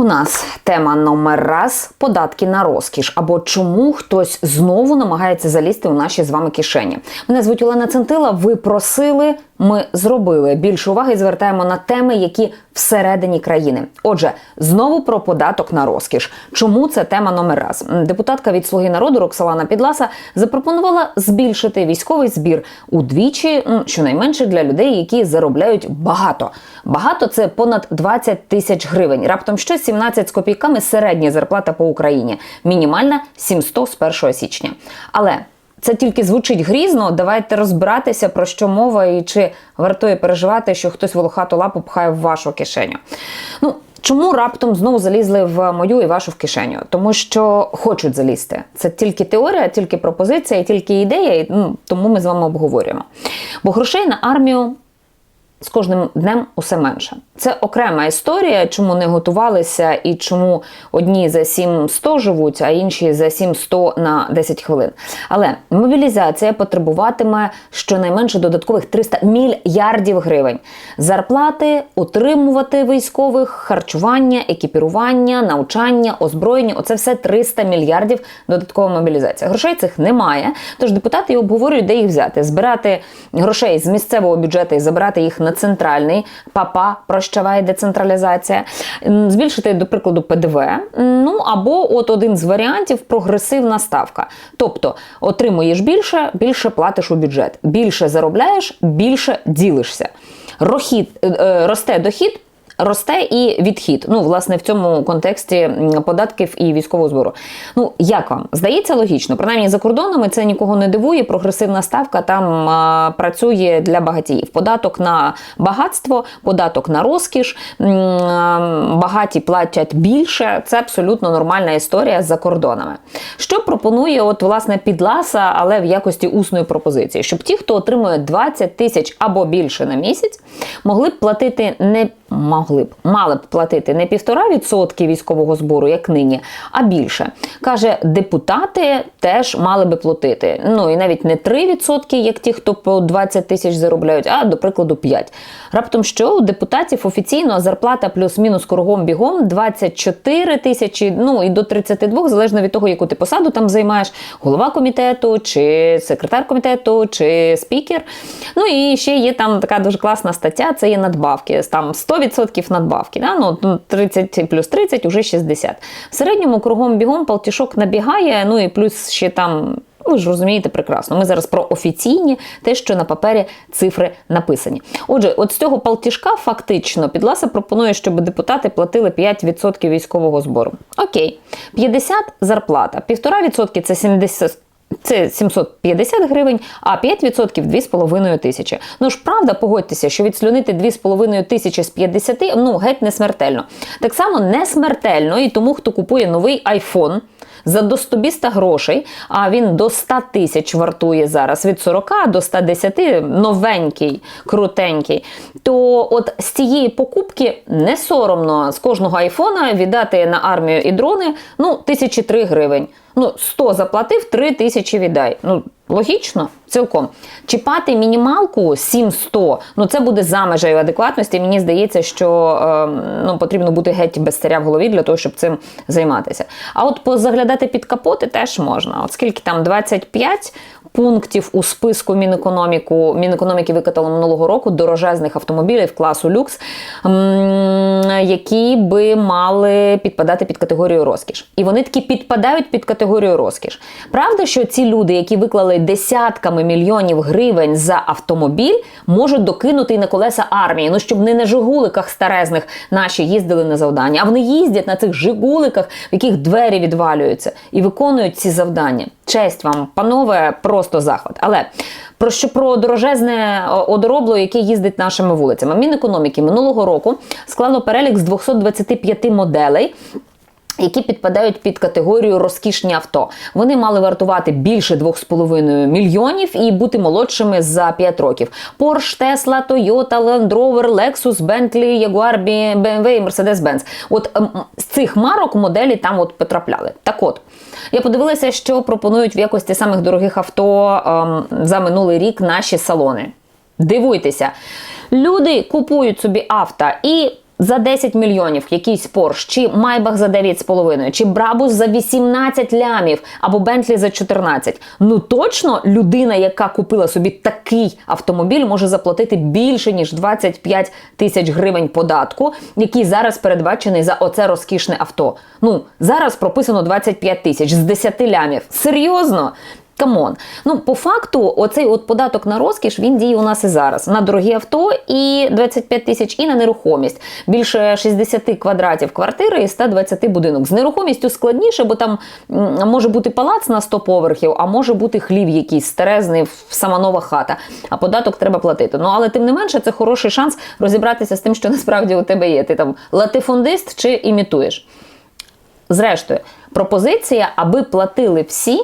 У нас тема номер раз податки на розкіш. Або чому хтось знову намагається залізти у наші з вами кишені. Мене звуть Олена Центила. Ви просили, ми зробили. Більше уваги звертаємо на теми, які всередині країни. Отже, знову про податок на розкіш. Чому це тема номер раз? Депутатка від Слуги народу Роксолана Підласа запропонувала збільшити військовий збір удвічі, щонайменше для людей, які заробляють багато. Багато це понад 20 тисяч гривень. Раптом що 17 з копійками середня зарплата по Україні. Мінімальна 700 з 1 січня. Але це тільки звучить грізно. Давайте розбиратися про що мова і чи вартує переживати, що хтось волохату лапу пхає в вашу кишеню. Ну. Чому раптом знову залізли в мою і вашу в кишеню? Тому що хочуть залізти. Це тільки теорія, тільки пропозиція, тільки ідея, і ну, тому ми з вами обговорюємо. Бо грошей на армію з кожним днем усе менше. Це окрема історія, чому не готувалися і чому одні за 7-100 живуть, а інші за 7-100 на 10 хвилин. Але мобілізація потребуватиме щонайменше додаткових 300 мільярдів гривень. Зарплати, утримувати військових, харчування, екіпірування, навчання, озброєння оце все 300 мільярдів додаткова мобілізація. Грошей цих немає. Тож депутати обговорюють, де їх взяти. Збирати грошей з місцевого бюджету і забирати їх на центральний. Папа прощаває децентралізація, збільшити, до прикладу, ПДВ. Ну або от один з варіантів прогресивна ставка. Тобто отримуєш більше, більше платиш у бюджет. Більше заробляєш, більше ділишся. Рохід, е, е, росте дохід. Росте і відхід. Ну, власне, в цьому контексті податків і військового збору. Ну, як вам? Здається логічно. Принаймні за кордонами це нікого не дивує. Прогресивна ставка там а, працює для багатіїв. Податок на багатство, податок на розкіш, багаті платять більше. Це абсолютно нормальна історія за кордонами. Що пропонує, от, власне, підласа, але в якості усної пропозиції, щоб ті, хто отримує 20 тисяч або більше на місяць, могли б платити не могли б, мали б платити не півтора відсотки військового збору, як нині, а більше. Каже, депутати теж мали би платити. Ну і навіть не 3%, як ті, хто по 20 тисяч заробляють, а до прикладу 5. Раптом що у депутатів офіційно зарплата плюс-мінус кругом бігом 24 тисячі, ну і до 32, залежно від того, яку ти посаду там займаєш, голова комітету, чи секретар комітету, чи спікер. Ну і ще є там така дуже класна стаття, це є надбавки. Там 100% надбавки. Да? Ну, 30 плюс 30 уже 60. В середньому кругом бігом палтішок набігає, ну і плюс ще там. Ви ж розумієте прекрасно. Ми зараз про офіційні, те, що на папері цифри написані. Отже, от з цього палтішка фактично Підласа пропонує, щоб депутати платили 5% військового збору. Окей, 50 зарплата, 1,5% це 70. Це 750 гривень, а 5% 2,5 тисячі. Ну ж правда, погодьтеся, що відслюнити 2,5 тисячі з 50, ну геть не смертельно. Так само не смертельно і тому, хто купує новий iPhone за до 100 грошей, а він до 100 тисяч вартує зараз від 40 до 110, новенький, крутенький. То от з цієї покупки не соромно з кожного айфона віддати на армію і дрони ну, тисячі три гривень. Ну, 100 заплатив, 3 тисячі віддай. Ну, логічно, цілком. Чіпати мінімалку 700, ну це буде за межею адекватності. Мені здається, що е, ну, потрібно бути геть без царя в голові для того, щоб цим займатися. А от позаглядати під капоти теж можна. Скільки там 25 пунктів у списку Мінекономіку, Мінекономіки викатало минулого року дорожезних автомобілів класу люкс, які би мали підпадати під категорію розкіш. І вони таки підпадають під категорію розкіш. Правда, що ці люди, які виклали десятками мільйонів гривень за автомобіль, можуть докинути і на колеса армії. Ну щоб не на жигуликах старезних наші їздили на завдання, а вони їздять на цих жигуликах, в яких двері відвалюються, і виконують ці завдання. Честь вам, панове, просто захват. Але про що про дорожезне одоробло, яке їздить нашими вулицями? Мінекономіки минулого року склало перелік з 225 моделей. Які підпадають під категорію розкішні авто. Вони мали вартувати більше 2,5 мільйонів і бути молодшими за 5 років. Porsche, Tesla, Toyota, Land Rover, Lexus, Bentley, Jaguar, BMW і Mercedes-Benz. От ем, з цих марок моделі там от потрапляли. Так от, я подивилася, що пропонують в якості самих дорогих авто ем, за минулий рік наші салони. Дивуйтеся, люди купують собі авто і за 10 мільйонів якийсь Порш, чи Майбах за 9,5, чи Брабус за 18 лямів, або Бентлі за 14. Ну точно людина, яка купила собі такий автомобіль, може заплатити більше ніж 25 тисяч гривень податку, який зараз передбачений за оце розкішне авто. Ну зараз прописано 25 тисяч з 10 лямів. Серйозно? Камон. Ну, по факту, оцей от податок на розкіш він діє у нас і зараз на дорогі авто і 25 тисяч, і на нерухомість. Більше 60 квадратів квартири і 120 будинок. З нерухомістю складніше, бо там може бути палац на 100 поверхів, а може бути хлів якийсь старезний, сама нова хата. А податок треба платити. Ну але тим не менше, це хороший шанс розібратися з тим, що насправді у тебе є. Ти там латифундист чи імітуєш. Зрештою, пропозиція, аби платили всі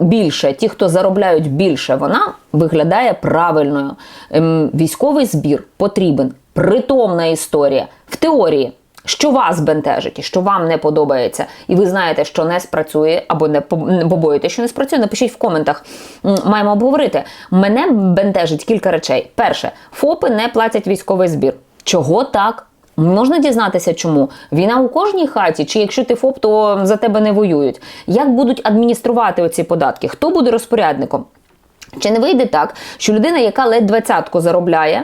більше, ті, хто заробляють більше, вона виглядає правильною. Ем, військовий збір потрібен. Притомна історія в теорії. Що вас бентежить, що вам не подобається, і ви знаєте, що не спрацює, або не побоїте, що не спрацює, напишіть в коментах. Маємо обговорити. Мене бентежить кілька речей. Перше, ФОПи не платять військовий збір. Чого так? Можна дізнатися, чому війна у кожній хаті, чи якщо ти ФОП, то за тебе не воюють. Як будуть адмініструвати оці податки? Хто буде розпорядником? Чи не вийде так, що людина, яка ледь двадцятку заробляє,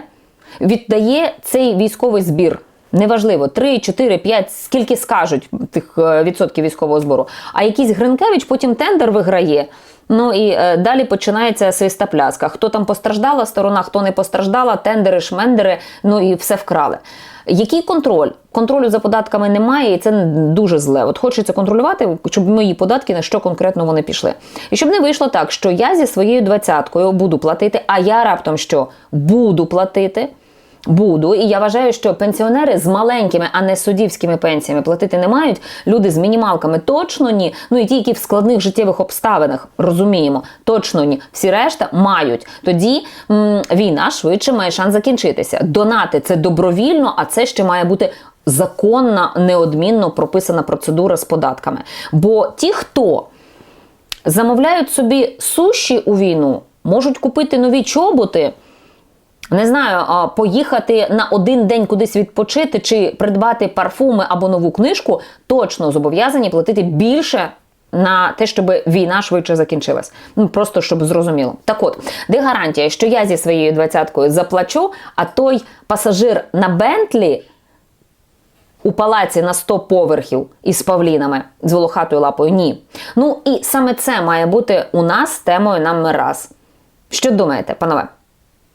віддає цей військовий збір? Неважливо, 3, 4, 5, скільки скажуть тих е, відсотків військового збору. А якийсь Гринкевич потім тендер виграє. Ну і е, далі починається свиста пляска. Хто там постраждала сторона, хто не постраждала, тендери, шмендери, ну і все вкрали. Який контроль? Контролю за податками немає, і це дуже зле. От хочеться контролювати, щоб мої податки на що конкретно вони пішли. І щоб не вийшло так, що я зі своєю двадцяткою буду платити, а я раптом що буду платити. Буду, і я вважаю, що пенсіонери з маленькими, а не суддівськими пенсіями платити не мають. Люди з мінімалками точно ні. Ну і ті, які в складних життєвих обставинах розуміємо, точно ні. Всі решта мають. Тоді м, війна швидше має шанс закінчитися. Донати це добровільно, а це ще має бути. Законна, неодмінно прописана процедура з податками. Бо ті, хто замовляють собі суші у війну, можуть купити нові чоботи не знаю, поїхати на один день кудись відпочити чи придбати парфуми або нову книжку, точно зобов'язані платити більше. На те, щоб війна швидше закінчилась. Ну просто щоб зрозуміло. Так от, де гарантія, що я зі своєю двадцяткою заплачу, а той пасажир на Бентлі у палаці на 100 поверхів із павлінами з волохатою лапою ні. Ну і саме це має бути у нас темою номер раз. Що думаєте, панове?